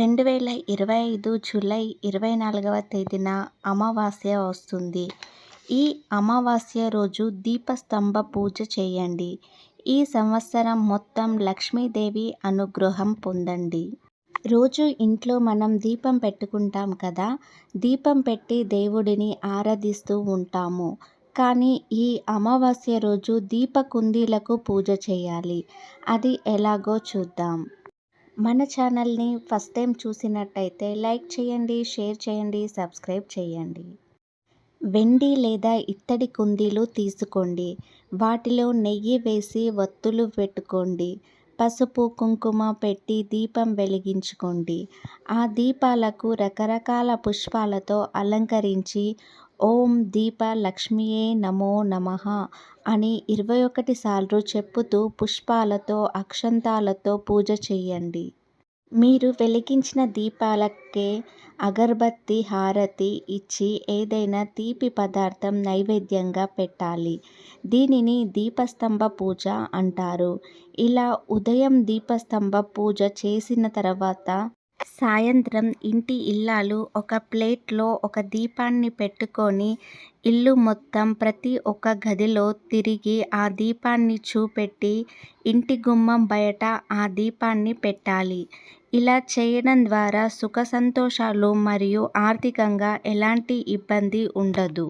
రెండు వేల ఇరవై ఐదు జూలై ఇరవై నాలుగవ తేదీన అమావాస్య వస్తుంది. ఈ అమావాస్య రోజు దీపస్తంభ పూజ చేయండి. ఈ సంవత్సరం మొత్తం లక్ష్మీదేవి అనుగ్రహం పొందండి. రోజు ఇంట్లో మనం దీపం పెట్టుకుంటాం కదా దీపం పెట్టి దేవుడిని ఆరాధిస్తూ ఉంటాము. కానీ ఈ అమావాస్య రోజు దీప కుందీలకు పూజ చేయాలి. అది ఎలాగో చూద్దాం. మన ఛానల్ని ఫస్ట్ టైం చూసినట్టయితే లైక్ చేయండి షేర్ చేయండి సబ్స్క్రైబ్ చేయండి. వెండి లేదా ఇత్తడి కుందీలు తీసుకోండి. వాటిలో నెయ్యి వేసి వత్తులు పెట్టుకోండి. పసుపు కుంకుమ పెట్టి దీపం వెలిగించుకోండి. ఆ దీపాలకు రకరకాల పుష్పాలతో అలంకరించి ఓం దీప లక్ష్మియే నమో నమః అని ఇరవై ఒకటి సార్లు చెప్పుతూ పుష్పాలతో అక్షంతాలతో పూజ చేయండి. మీరు వెలిగించిన దీపాలకే అగరబత్తి హారతి ఇచ్చి ఏదైనా తీపి పదార్థం నైవేద్యంగా పెట్టాలి. దీనిని దీపస్తంభ పూజ అంటారు. ఇలా ఉదయం దీపస్తంభ పూజ చేసిన తర్వాత సాయంత్రం ఇంటి ఇల్లాలు ఒక ప్లేట్లో ఒక దీపాన్ని పెట్టుకొని ఇల్లు మొత్తం ప్రతి ఒక్క గదిలో తిరిగి ఆ దీపాన్ని చూపెట్టి ఇంటి గుమ్మం బయట ఆ దీపాన్ని పెట్టాలి. ఇలా చేయడం ద్వారా సుఖ సంతోషాలు మరియు ఆర్థికంగా ఎలాంటి ఇబ్బంది ఉండదు.